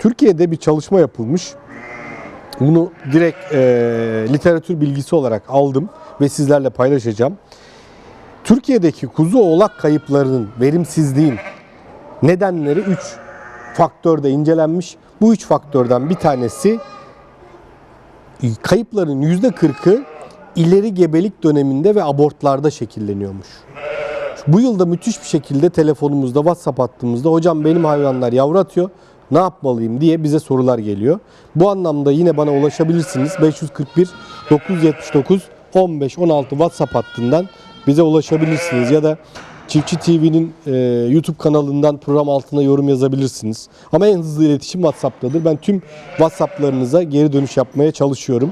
Türkiye'de bir çalışma yapılmış. Bunu direkt e, literatür bilgisi olarak aldım ve sizlerle paylaşacağım. Türkiye'deki kuzu oğlak kayıplarının verimsizliğin nedenleri 3 faktörde incelenmiş. Bu 3 faktörden bir tanesi kayıpların %40'ı ileri gebelik döneminde ve abortlarda şekilleniyormuş. Bu yılda müthiş bir şekilde telefonumuzda, WhatsApp hattımızda hocam benim hayvanlar yavru atıyor, ne yapmalıyım diye bize sorular geliyor. Bu anlamda yine bana ulaşabilirsiniz. 541 979 15 16 WhatsApp hattından bize ulaşabilirsiniz ya da Çiftçi TV'nin e, YouTube kanalından program altına yorum yazabilirsiniz. Ama en hızlı iletişim WhatsApp'tadır. Ben tüm WhatsApp'larınıza geri dönüş yapmaya çalışıyorum.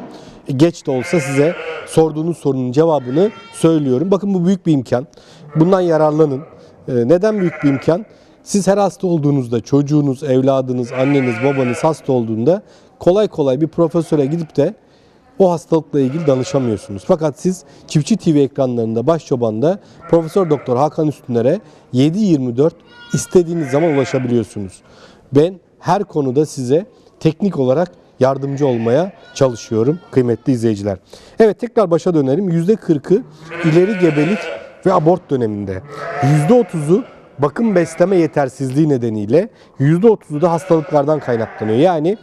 E, geç de olsa size sorduğunuz sorunun cevabını söylüyorum. Bakın bu büyük bir imkan. Bundan yararlanın. E, neden büyük bir imkan? Siz her hasta olduğunuzda çocuğunuz, evladınız, anneniz, babanız hasta olduğunda kolay kolay bir profesöre gidip de o hastalıkla ilgili danışamıyorsunuz. Fakat siz Çiftçi TV ekranlarında başçobanda Profesör Doktor Hakan Üstüner'e 7/24 istediğiniz zaman ulaşabiliyorsunuz. Ben her konuda size teknik olarak yardımcı olmaya çalışıyorum kıymetli izleyiciler. Evet tekrar başa dönelim. %40'ı ileri gebelik ve abort döneminde. %30'u bakım besleme yetersizliği nedeniyle %30'u da hastalıklardan kaynaklanıyor. Yani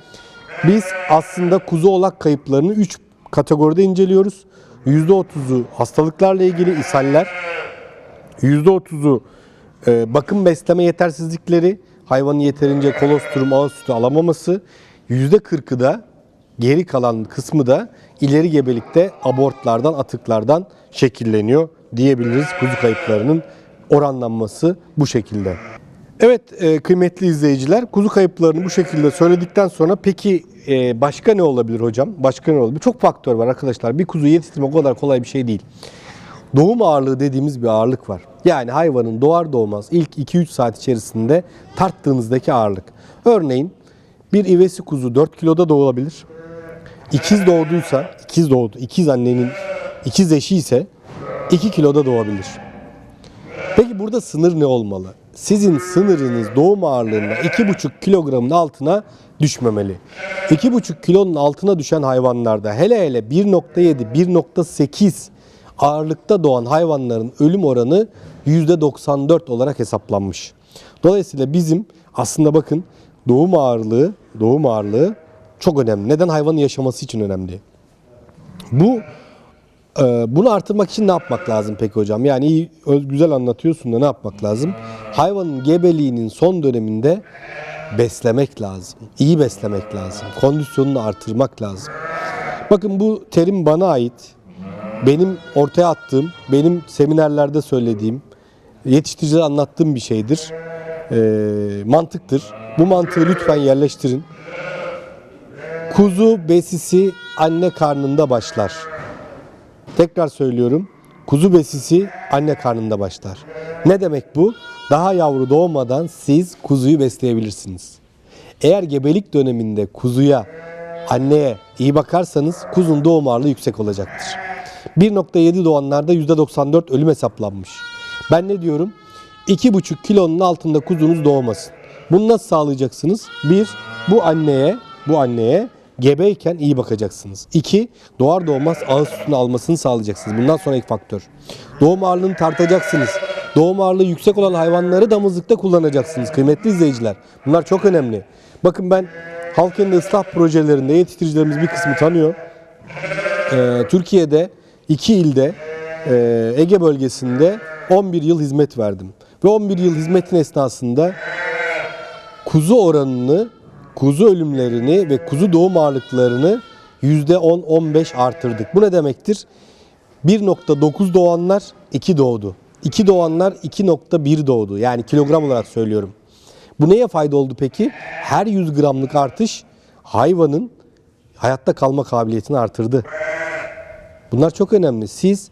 biz aslında kuzu oğlak kayıplarını 3 kategoride inceliyoruz. %30'u hastalıklarla ilgili ishaller, %30'u e, bakım besleme yetersizlikleri, hayvanın yeterince kolostrum, ağız sütü alamaması, %40'ı da geri kalan kısmı da ileri gebelikte abortlardan, atıklardan şekilleniyor diyebiliriz. Kuzu kayıplarının oranlanması bu şekilde. Evet e, kıymetli izleyiciler kuzu kayıplarını bu şekilde söyledikten sonra peki e, başka ne olabilir hocam? Başka ne olabilir? Çok faktör var arkadaşlar. Bir kuzu yetiştirmek o kadar kolay bir şey değil. Doğum ağırlığı dediğimiz bir ağırlık var. Yani hayvanın doğar doğmaz ilk 2-3 saat içerisinde tarttığınızdaki ağırlık. Örneğin bir ivesi kuzu 4 kiloda doğabilir. İkiz doğduysa, ikiz doğdu, ikiz annenin ikiz eşi ise 2 kiloda doğabilir. Peki burada sınır ne olmalı? Sizin sınırınız doğum ağırlığında 2,5 kilogramın altına düşmemeli. 2,5 kilonun altına düşen hayvanlarda hele hele 1.7, 1.8 ağırlıkta doğan hayvanların ölüm oranı %94 olarak hesaplanmış. Dolayısıyla bizim aslında bakın doğum ağırlığı, doğum ağırlığı çok önemli. Neden hayvanın yaşaması için önemli? Bu bunu artırmak için ne yapmak lazım peki hocam? Yani iyi, güzel anlatıyorsun da ne yapmak lazım? Hayvanın gebeliğinin son döneminde beslemek lazım. İyi beslemek lazım. Kondisyonunu artırmak lazım. Bakın bu terim bana ait. Benim ortaya attığım, benim seminerlerde söylediğim, yetiştiricilere anlattığım bir şeydir. Ee, mantıktır. Bu mantığı lütfen yerleştirin. Kuzu besisi anne karnında başlar. Tekrar söylüyorum. Kuzu besisi anne karnında başlar. Ne demek bu? Daha yavru doğmadan siz kuzuyu besleyebilirsiniz. Eğer gebelik döneminde kuzuya, anneye iyi bakarsanız kuzun doğum ağırlığı yüksek olacaktır. 1.7 doğanlarda %94 ölüm hesaplanmış. Ben ne diyorum? 2,5 kilonun altında kuzunuz doğmasın. Bunu nasıl sağlayacaksınız? Bir, bu anneye, bu anneye gebeyken iyi bakacaksınız. İki, doğar doğmaz ağız sütünü almasını sağlayacaksınız. Bundan sonraki faktör. Doğum ağırlığını tartacaksınız. Doğum ağırlığı yüksek olan hayvanları damızlıkta kullanacaksınız kıymetli izleyiciler. Bunlar çok önemli. Bakın ben Halkende ıslah projelerinde yetiştiricilerimiz bir kısmı tanıyor. Ee, Türkiye'de iki ilde e, Ege bölgesinde 11 yıl hizmet verdim. Ve 11 yıl hizmetin esnasında kuzu oranını, kuzu ölümlerini ve kuzu doğum ağırlıklarını %10-15 artırdık. Bu ne demektir? 1.9 doğanlar 2 doğdu. 2 doğanlar 2.1 doğdu. Yani kilogram olarak söylüyorum. Bu neye fayda oldu peki? Her 100 gramlık artış hayvanın hayatta kalma kabiliyetini artırdı. Bunlar çok önemli. Siz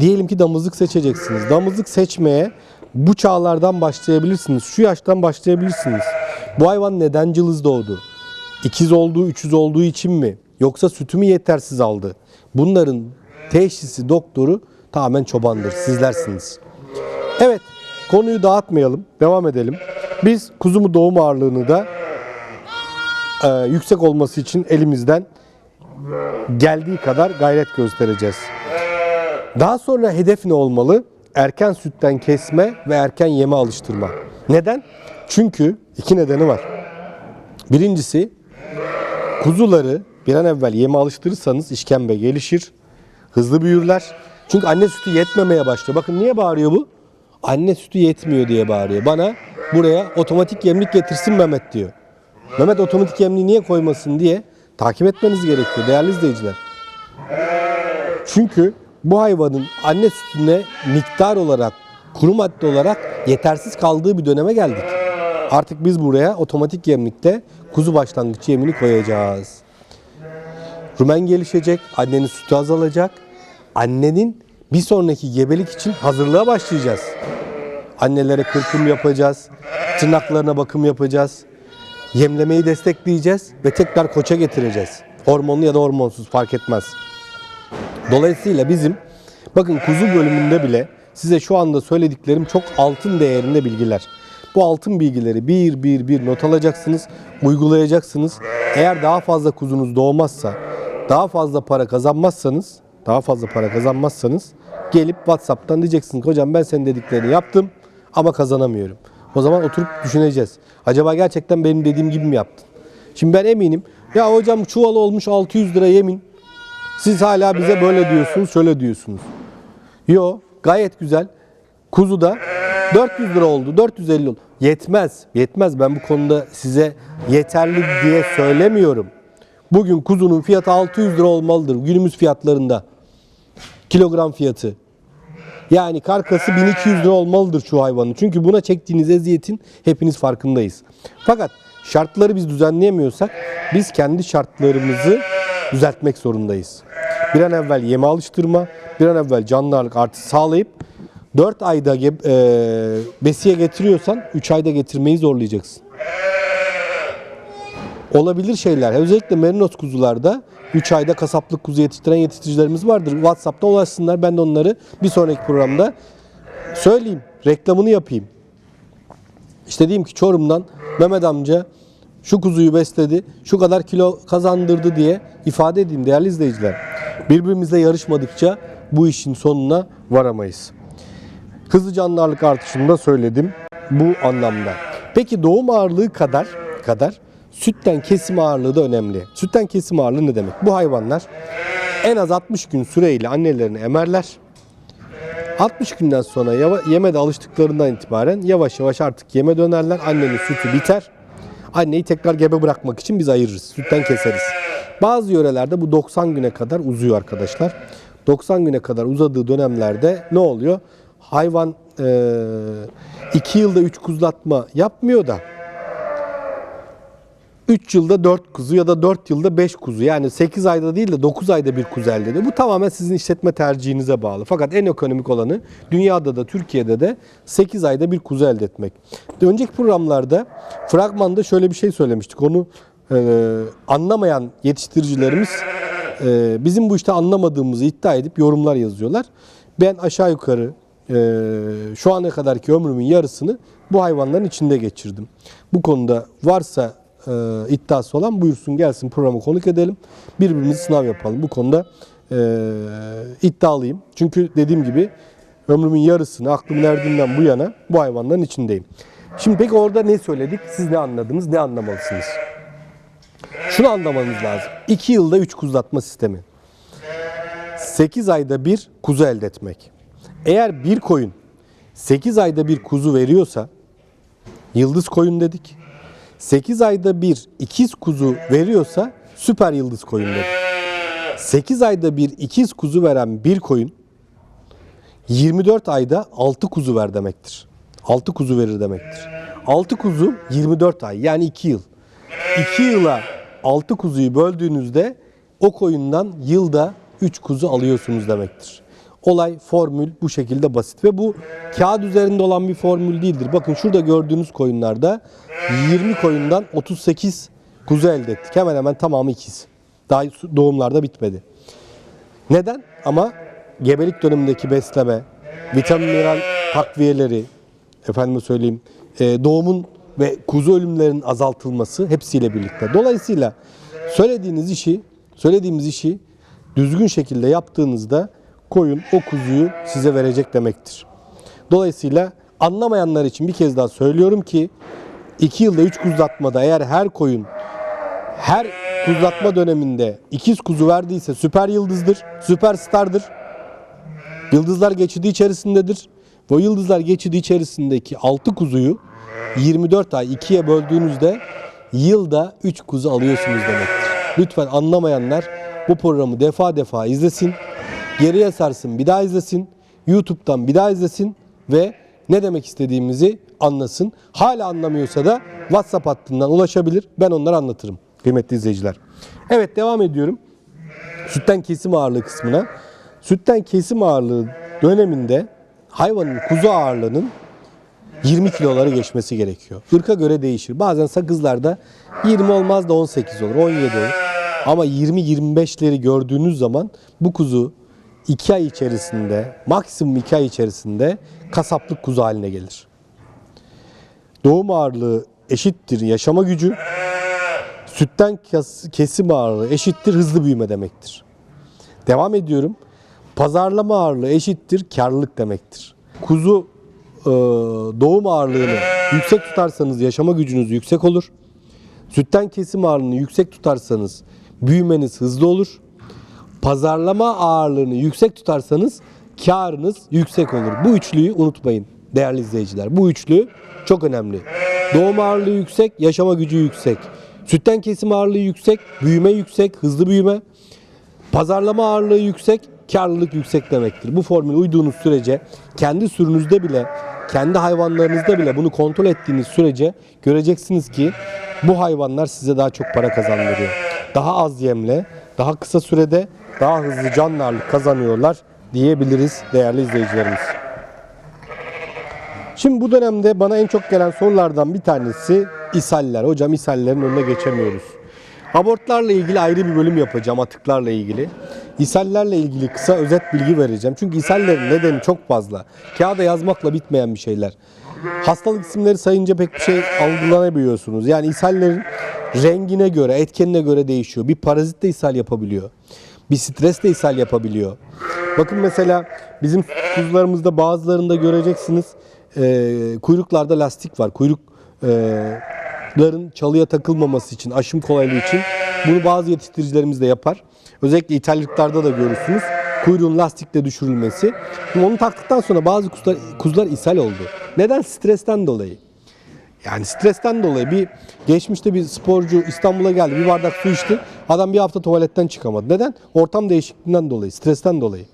diyelim ki damızlık seçeceksiniz. Damızlık seçmeye bu çağlardan başlayabilirsiniz. Şu yaştan başlayabilirsiniz. Bu hayvan neden cılız doğdu? İkiz olduğu, üçüz olduğu için mi? Yoksa sütü mü yetersiz aldı? Bunların teşhisi, doktoru tamamen çobandır. Sizlersiniz. Evet, konuyu dağıtmayalım. Devam edelim. Biz kuzumu doğum ağırlığını da e, yüksek olması için elimizden geldiği kadar gayret göstereceğiz. Daha sonra hedef ne olmalı? Erken sütten kesme ve erken yeme alıştırma. Neden? Çünkü iki nedeni var. Birincisi kuzuları bir an evvel yeme alıştırırsanız işkembe gelişir, hızlı büyürler. Çünkü anne sütü yetmemeye başlıyor. Bakın niye bağırıyor bu? Anne sütü yetmiyor diye bağırıyor. Bana buraya otomatik yemlik getirsin Mehmet diyor. Mehmet otomatik yemliği niye koymasın diye takip etmeniz gerekiyor değerli izleyiciler. Çünkü bu hayvanın anne sütüne miktar olarak, kuru madde olarak yetersiz kaldığı bir döneme geldik. Artık biz buraya otomatik yemlikte kuzu başlangıç yemini koyacağız. Rumen gelişecek, annenin sütü azalacak. Annenin bir sonraki gebelik için hazırlığa başlayacağız. Annelere kırkım yapacağız, tırnaklarına bakım yapacağız. Yemlemeyi destekleyeceğiz ve tekrar koça getireceğiz. Hormonlu ya da hormonsuz fark etmez. Dolayısıyla bizim bakın kuzu bölümünde bile size şu anda söylediklerim çok altın değerinde bilgiler. Bu altın bilgileri bir bir bir not alacaksınız, uygulayacaksınız. Eğer daha fazla kuzunuz doğmazsa, daha fazla para kazanmazsanız, daha fazla para kazanmazsanız gelip WhatsApp'tan diyeceksiniz hocam ben senin dediklerini yaptım ama kazanamıyorum. O zaman oturup düşüneceğiz. Acaba gerçekten benim dediğim gibi mi yaptın? Şimdi ben eminim. Ya hocam çuval olmuş 600 lira yemin. Siz hala bize böyle diyorsunuz, şöyle diyorsunuz. Yo, gayet güzel. Kuzu da 400 lira oldu, 450 oldu. Yetmez, yetmez. Ben bu konuda size yeterli diye söylemiyorum. Bugün kuzunun fiyatı 600 lira olmalıdır günümüz fiyatlarında. Kilogram fiyatı. Yani karkası 1200 lira olmalıdır şu hayvanın. Çünkü buna çektiğiniz eziyetin hepiniz farkındayız. Fakat şartları biz düzenleyemiyorsak biz kendi şartlarımızı düzeltmek zorundayız. Bir an evvel yeme alıştırma, bir an evvel canlı artışı sağlayıp 4 ayda e, besiye getiriyorsan 3 ayda getirmeyi zorlayacaksın. Olabilir şeyler. Özellikle merinos kuzularda 3 ayda kasaplık kuzu yetiştiren yetiştiricilerimiz vardır. WhatsApp'ta ulaşsınlar. Ben de onları bir sonraki programda söyleyeyim. Reklamını yapayım. İşte diyeyim ki Çorum'dan Mehmet amca şu kuzuyu besledi, şu kadar kilo kazandırdı diye ifade edeyim değerli izleyiciler. Birbirimizle yarışmadıkça bu işin sonuna varamayız. Hızlı canlı ağırlık artışını da söyledim bu anlamda. Peki doğum ağırlığı kadar kadar sütten kesim ağırlığı da önemli. Sütten kesim ağırlığı ne demek? Bu hayvanlar en az 60 gün süreyle annelerini emerler. 60 günden sonra yeme de alıştıklarından itibaren yavaş yavaş artık yeme dönerler. Annenin sütü biter. Anneyi tekrar gebe bırakmak için biz ayırırız. Sütten keseriz. Bazı yörelerde bu 90 güne kadar uzuyor arkadaşlar. 90 güne kadar uzadığı dönemlerde ne oluyor? Hayvan 2 yılda 3 kuzlatma yapmıyor da 3 yılda 4 kuzu ya da 4 yılda 5 kuzu. Yani 8 ayda değil de 9 ayda bir kuzu elde ediyor. Bu tamamen sizin işletme tercihinize bağlı. Fakat en ekonomik olanı dünyada da Türkiye'de de 8 ayda bir kuzu elde etmek. Önceki programlarda fragmanda şöyle bir şey söylemiştik. Onu e, anlamayan yetiştiricilerimiz e, bizim bu işte anlamadığımızı iddia edip yorumlar yazıyorlar. Ben aşağı yukarı e, şu ana kadarki ömrümün yarısını bu hayvanların içinde geçirdim. Bu konuda varsa e, iddiası olan buyursun gelsin programa konuk edelim. Birbirimizi sınav yapalım. Bu konuda e, iddialıyım. Çünkü dediğim gibi ömrümün yarısını aklımın erdiğinden bu yana bu hayvanların içindeyim. Şimdi peki orada ne söyledik? Siz ne anladınız? Ne anlamalısınız? Şunu anlamanız lazım. 2 yılda 3 kuzlatma sistemi. 8 ayda bir kuzu elde etmek. Eğer bir koyun 8 ayda bir kuzu veriyorsa yıldız koyun dedik. 8 ayda bir ikiz kuzu veriyorsa süper yıldız koyun dedik. 8 ayda bir ikiz kuzu veren bir koyun 24 ayda 6 kuzu ver demektir. 6 kuzu verir demektir. 6 kuzu 24 ay yani 2 yıl. 2 yıla 6 kuzuyu böldüğünüzde o koyundan yılda 3 kuzu alıyorsunuz demektir. Olay formül bu şekilde basit ve bu kağıt üzerinde olan bir formül değildir. Bakın şurada gördüğünüz koyunlarda 20 koyundan 38 kuzu elde ettik. Hemen hemen tamamı ikiz. Daha doğumlarda bitmedi. Neden? Ama gebelik dönemindeki besleme, vitamin mineral takviyeleri, efendime söyleyeyim, e, doğumun ve kuzu ölümlerinin azaltılması hepsiyle birlikte. Dolayısıyla söylediğiniz işi, söylediğimiz işi düzgün şekilde yaptığınızda koyun o kuzuyu size verecek demektir. Dolayısıyla anlamayanlar için bir kez daha söylüyorum ki 2 yılda 3 kuzlatmada eğer her koyun her kuzlatma döneminde ikiz kuzu verdiyse süper yıldızdır, süperstardır. Yıldızlar geçidi içerisindedir. O yıldızlar geçidi içerisindeki 6 kuzuyu 24 ay 2'ye böldüğünüzde yılda 3 kuzu alıyorsunuz demektir. Lütfen anlamayanlar bu programı defa defa izlesin. Geriye sarsın bir daha izlesin. YouTube'dan bir daha izlesin ve ne demek istediğimizi anlasın. Hala anlamıyorsa da WhatsApp hattından ulaşabilir. Ben onları anlatırım kıymetli izleyiciler. Evet devam ediyorum. Sütten kesim ağırlığı kısmına. Sütten kesim ağırlığı döneminde hayvanın kuzu ağırlığının 20 kiloları geçmesi gerekiyor. Irka göre değişir. Bazen sakızlarda 20 olmaz da 18 olur, 17 olur. Ama 20-25'leri gördüğünüz zaman bu kuzu 2 ay içerisinde, maksimum 2 ay içerisinde kasaplık kuzu haline gelir. Doğum ağırlığı eşittir yaşama gücü. Sütten kes- kesim ağırlığı eşittir hızlı büyüme demektir. Devam ediyorum. Pazarlama ağırlığı eşittir karlılık demektir. Kuzu e, doğum ağırlığını yüksek tutarsanız yaşama gücünüz yüksek olur. Sütten kesim ağırlığını yüksek tutarsanız büyümeniz hızlı olur. Pazarlama ağırlığını yüksek tutarsanız karınız yüksek olur. Bu üçlüyü unutmayın değerli izleyiciler. Bu üçlü çok önemli. Doğum ağırlığı yüksek, yaşama gücü yüksek. Sütten kesim ağırlığı yüksek, büyüme yüksek, hızlı büyüme. Pazarlama ağırlığı yüksek, karlılık yüksek demektir. Bu formül uyduğunuz sürece kendi sürünüzde bile, kendi hayvanlarınızda bile bunu kontrol ettiğiniz sürece göreceksiniz ki bu hayvanlar size daha çok para kazandırıyor. Daha az yemle, daha kısa sürede daha hızlı ağırlık kazanıyorlar diyebiliriz değerli izleyicilerimiz. Şimdi bu dönemde bana en çok gelen sorulardan bir tanesi ishaller. Hocam ishallerin önüne geçemiyoruz. Abortlarla ilgili ayrı bir bölüm yapacağım atıklarla ilgili. İshallerle ilgili kısa özet bilgi vereceğim. Çünkü ishallerin nedeni çok fazla. Kağıda yazmakla bitmeyen bir şeyler. Hastalık isimleri sayınca pek bir şey algılanabiliyorsunuz. Yani ishallerin rengine göre, etkenine göre değişiyor. Bir parazit de ishal yapabiliyor. Bir stres de ishal yapabiliyor. Bakın mesela bizim kuzularımızda bazılarında göreceksiniz e, kuyruklarda lastik var. Kuyruk e, çalıya takılmaması için, aşım kolaylığı için bunu bazı yetiştiricilerimiz de yapar. Özellikle ithalliklarda da görürsünüz. Kuyruğun lastikle düşürülmesi. Şimdi onu taktıktan sonra bazı kuzular, kuzular ishal oldu. Neden? Stresten dolayı. Yani stresten dolayı bir geçmişte bir sporcu İstanbul'a geldi. Bir bardak su içti. Adam bir hafta tuvaletten çıkamadı. Neden? Ortam değişikliğinden dolayı, stresten dolayı.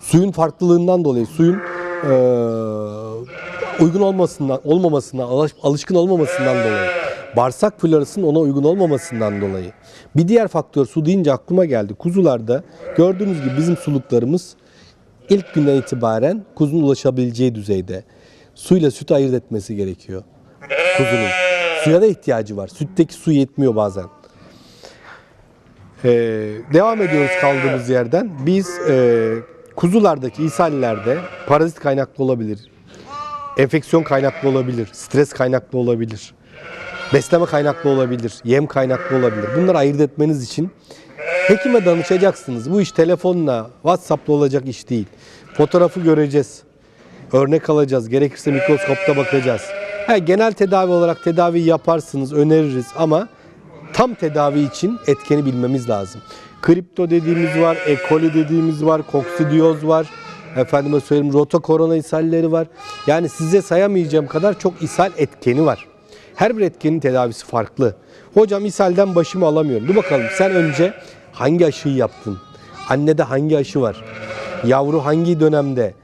Suyun farklılığından dolayı, suyun eee, uygun olmasından, olmamasından, alış- alışkın olmamasından dolayı, bağırsak florasının ona uygun olmamasından dolayı. Bir diğer faktör su deyince aklıma geldi. Kuzularda gördüğünüz gibi bizim suluklarımız ilk günden itibaren kuzun ulaşabileceği düzeyde. Suyla süt ayırt etmesi gerekiyor kuzunun. Suya da ihtiyacı var. Sütteki su yetmiyor bazen. Ee, devam ediyoruz kaldığımız yerden. Biz e, kuzulardaki ishallerde parazit kaynaklı olabilir, enfeksiyon kaynaklı olabilir, stres kaynaklı olabilir, besleme kaynaklı olabilir, yem kaynaklı olabilir. Bunları ayırt etmeniz için hekime danışacaksınız. Bu iş telefonla, WhatsApp'la olacak iş değil. Fotoğrafı göreceğiz. Örnek alacağız. Gerekirse mikroskopta bakacağız. Ha, genel tedavi olarak tedavi yaparsınız, öneririz ama tam tedavi için etkeni bilmemiz lazım. Kripto dediğimiz var, E. coli dediğimiz var, koksidiyoz var. Efendime söyleyeyim rota korona ishalleri var. Yani size sayamayacağım kadar çok ishal etkeni var. Her bir etkenin tedavisi farklı. Hocam ishalden başımı alamıyorum. Dur bakalım sen önce hangi aşıyı yaptın? Annede hangi aşı var? Yavru hangi dönemde?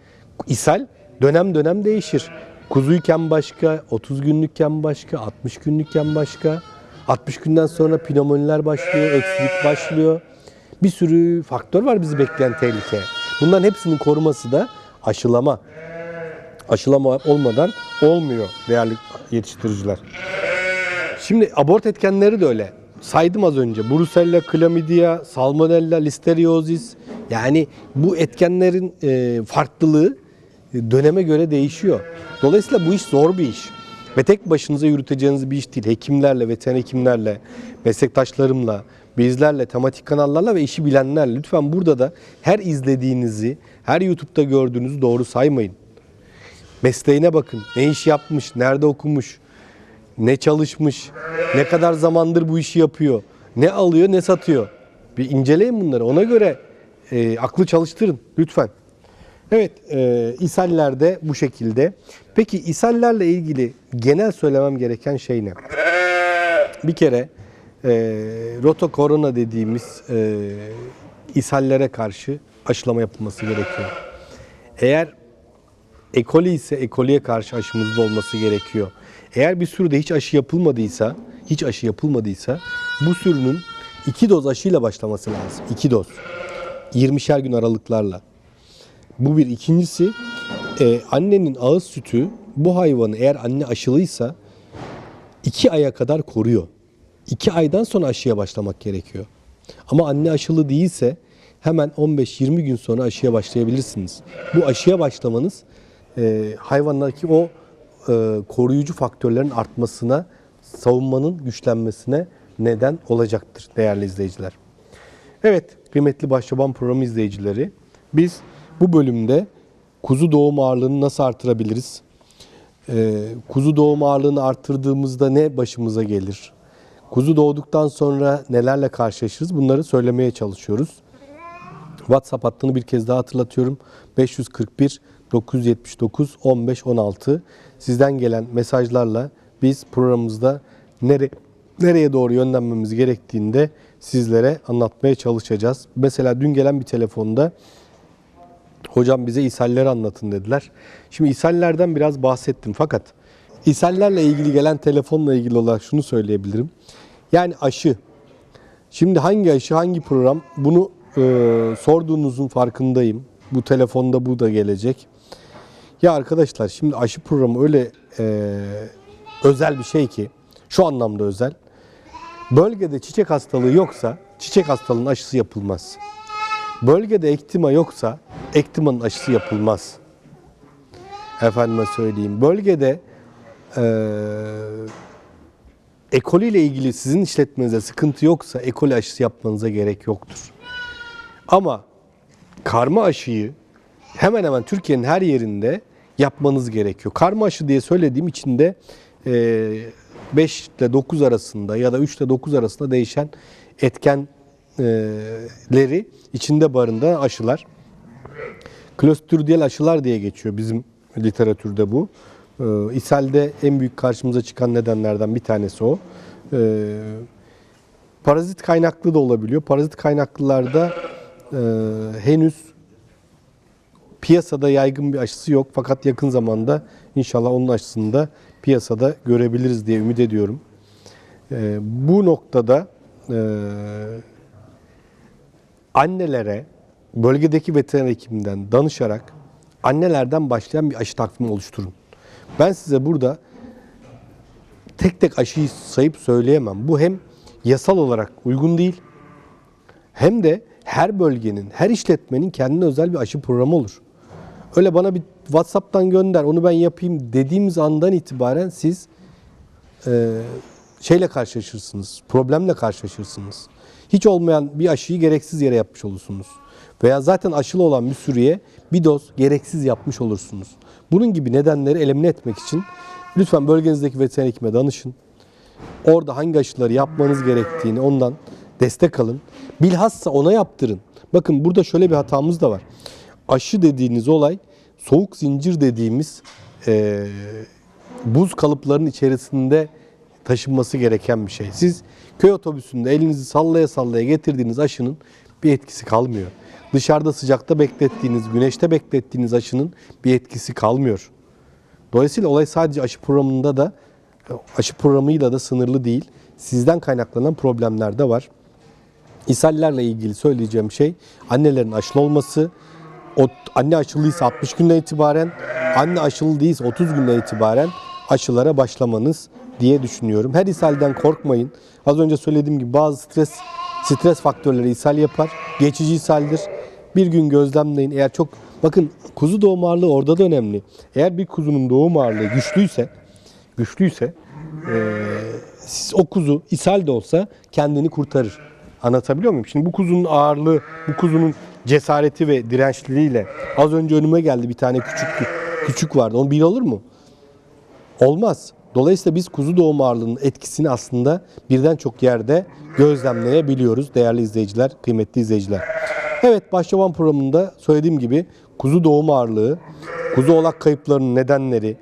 İshal dönem dönem değişir. Kuzuyken başka, 30 günlükken başka, 60 günlükken başka. 60 günden sonra pneumoniler başlıyor, öksürük başlıyor. Bir sürü faktör var bizi bekleyen tehlike. Bunların hepsinin koruması da aşılama. Aşılama olmadan olmuyor değerli yetiştiriciler. Şimdi abort etkenleri de öyle. Saydım az önce. Brusella, Chlamydia, Salmonella, Listeriozis. Yani bu etkenlerin e, farklılığı e, döneme göre değişiyor. Dolayısıyla bu iş zor bir iş. Ve tek başınıza yürüteceğiniz bir iş değil. Hekimlerle, veteriner hekimlerle, meslektaşlarımla, bizlerle, tematik kanallarla ve işi bilenlerle. Lütfen burada da her izlediğinizi, her YouTube'da gördüğünüzü doğru saymayın. Mesleğine bakın. Ne iş yapmış, nerede okumuş, ne çalışmış, ne kadar zamandır bu işi yapıyor, ne alıyor, ne satıyor. Bir inceleyin bunları. Ona göre e, aklı çalıştırın lütfen. Evet, e, ishaller bu şekilde. Peki ishallerle ilgili genel söylemem gereken şey ne? Bir kere e, roto korona dediğimiz e, ishallere karşı aşılama yapılması gerekiyor. Eğer ekoli ise ekoliye karşı aşımızda olması gerekiyor. Eğer bir sürüde hiç aşı yapılmadıysa, hiç aşı yapılmadıysa bu sürünün iki doz aşıyla başlaması lazım. İki doz. 20'şer gün aralıklarla. Bu bir. İkincisi e, annenin ağız sütü bu hayvanı eğer anne aşılıysa iki aya kadar koruyor. İki aydan sonra aşıya başlamak gerekiyor. Ama anne aşılı değilse hemen 15-20 gün sonra aşıya başlayabilirsiniz. Bu aşıya başlamanız e, hayvandaki o e, koruyucu faktörlerin artmasına, savunmanın güçlenmesine neden olacaktır değerli izleyiciler. Evet kıymetli Başçoban programı izleyicileri biz bu bölümde kuzu doğum ağırlığını nasıl artırabiliriz? Ee, kuzu doğum ağırlığını arttırdığımızda ne başımıza gelir? Kuzu doğduktan sonra nelerle karşılaşırız? Bunları söylemeye çalışıyoruz. WhatsApp hattını bir kez daha hatırlatıyorum. 541 979 15 16. Sizden gelen mesajlarla biz programımızda nere, nereye doğru yönlenmemiz gerektiğinde sizlere anlatmaya çalışacağız. Mesela dün gelen bir telefonda hocam bize ishalleri anlatın dediler. Şimdi ishallerden biraz bahsettim fakat ishallerle ilgili gelen telefonla ilgili olarak şunu söyleyebilirim. Yani aşı. Şimdi hangi aşı, hangi program bunu e, sorduğunuzun farkındayım. Bu telefonda bu da gelecek. Ya arkadaşlar şimdi aşı programı öyle e, özel bir şey ki şu anlamda özel. Bölgede çiçek hastalığı yoksa çiçek hastalığının aşısı yapılmaz. Bölgede ektima yoksa ektimanın aşısı yapılmaz. Efendime söyleyeyim. Bölgede eee ekoli ile ilgili sizin işletmenizde sıkıntı yoksa ekoli aşısı yapmanıza gerek yoktur. Ama karma aşıyı hemen hemen Türkiye'nin her yerinde yapmanız gerekiyor. Karma aşı diye söylediğim içinde eee 5 ile 9 arasında ya da 3 ile 9 arasında değişen etkenleri içinde barındıran aşılar. Klostridiyal aşılar diye geçiyor bizim literatürde bu. Ee, İshalde en büyük karşımıza çıkan nedenlerden bir tanesi o. Ee, parazit kaynaklı da olabiliyor. Parazit kaynaklılarda e, henüz piyasada yaygın bir aşısı yok. Fakat yakın zamanda inşallah onun aşısını da piyasada görebiliriz diye ümit ediyorum. Ee, bu noktada e, annelere bölgedeki veteriner hekiminden danışarak annelerden başlayan bir aşı takvimi oluşturun. Ben size burada tek tek aşıyı sayıp söyleyemem. Bu hem yasal olarak uygun değil hem de her bölgenin, her işletmenin kendine özel bir aşı programı olur. Öyle bana bir WhatsApp'tan gönder, onu ben yapayım dediğimiz andan itibaren siz e, şeyle karşılaşırsınız, problemle karşılaşırsınız. Hiç olmayan bir aşıyı gereksiz yere yapmış olursunuz. Veya zaten aşılı olan bir sürüye bir doz gereksiz yapmış olursunuz. Bunun gibi nedenleri elimine etmek için lütfen bölgenizdeki veteriner hekime danışın. Orada hangi aşıları yapmanız gerektiğini ondan destek alın. Bilhassa ona yaptırın. Bakın burada şöyle bir hatamız da var. Aşı dediğiniz olay soğuk zincir dediğimiz e, buz kalıplarının içerisinde taşınması gereken bir şey. Siz köy otobüsünde elinizi sallaya sallaya getirdiğiniz aşının bir etkisi kalmıyor. Dışarıda sıcakta beklettiğiniz, güneşte beklettiğiniz aşının bir etkisi kalmıyor. Dolayısıyla olay sadece aşı programında da aşı programıyla da sınırlı değil. Sizden kaynaklanan problemler de var. İshallerle ilgili söyleyeceğim şey annelerin aşılı olması. Anne aşılıysa 60 günden itibaren, anne aşılı değilse 30 günden itibaren aşılara başlamanız diye düşünüyorum. Her ishalden korkmayın. Az önce söylediğim gibi bazı stres stres faktörleri ishal yapar. Geçici ishaldir. Bir gün gözlemleyin. Eğer çok bakın kuzu doğum ağırlığı orada da önemli. Eğer bir kuzunun doğum ağırlığı güçlüyse güçlüyse e, siz o kuzu ishal de olsa kendini kurtarır. Anlatabiliyor muyum? Şimdi bu kuzunun ağırlığı, bu kuzunun cesareti ve dirençliliğiyle az önce önüme geldi bir tane küçük küçük vardı. Onu bir olur mu? Olmaz. Dolayısıyla biz kuzu doğum ağırlığının etkisini aslında birden çok yerde gözlemleyebiliyoruz değerli izleyiciler, kıymetli izleyiciler. Evet Başçaban programında söylediğim gibi kuzu doğum ağırlığı, kuzu oğlak kayıplarının nedenleri,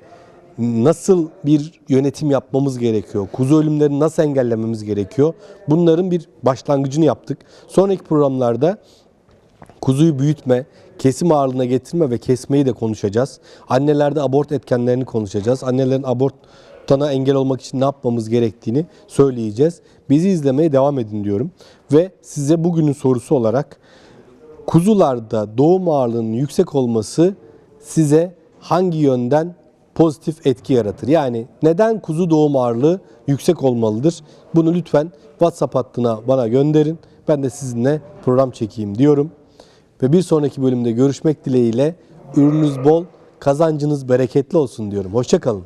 nasıl bir yönetim yapmamız gerekiyor, kuzu ölümlerini nasıl engellememiz gerekiyor bunların bir başlangıcını yaptık. Sonraki programlarda kuzuyu büyütme, kesim ağırlığına getirme ve kesmeyi de konuşacağız. Annelerde abort etkenlerini konuşacağız. Annelerin abortana engel olmak için ne yapmamız gerektiğini söyleyeceğiz. Bizi izlemeye devam edin diyorum. Ve size bugünün sorusu olarak kuzularda doğum ağırlığının yüksek olması size hangi yönden pozitif etki yaratır? Yani neden kuzu doğum ağırlığı yüksek olmalıdır? Bunu lütfen WhatsApp hattına bana gönderin. Ben de sizinle program çekeyim diyorum. Ve bir sonraki bölümde görüşmek dileğiyle ürününüz bol, kazancınız bereketli olsun diyorum. Hoşçakalın.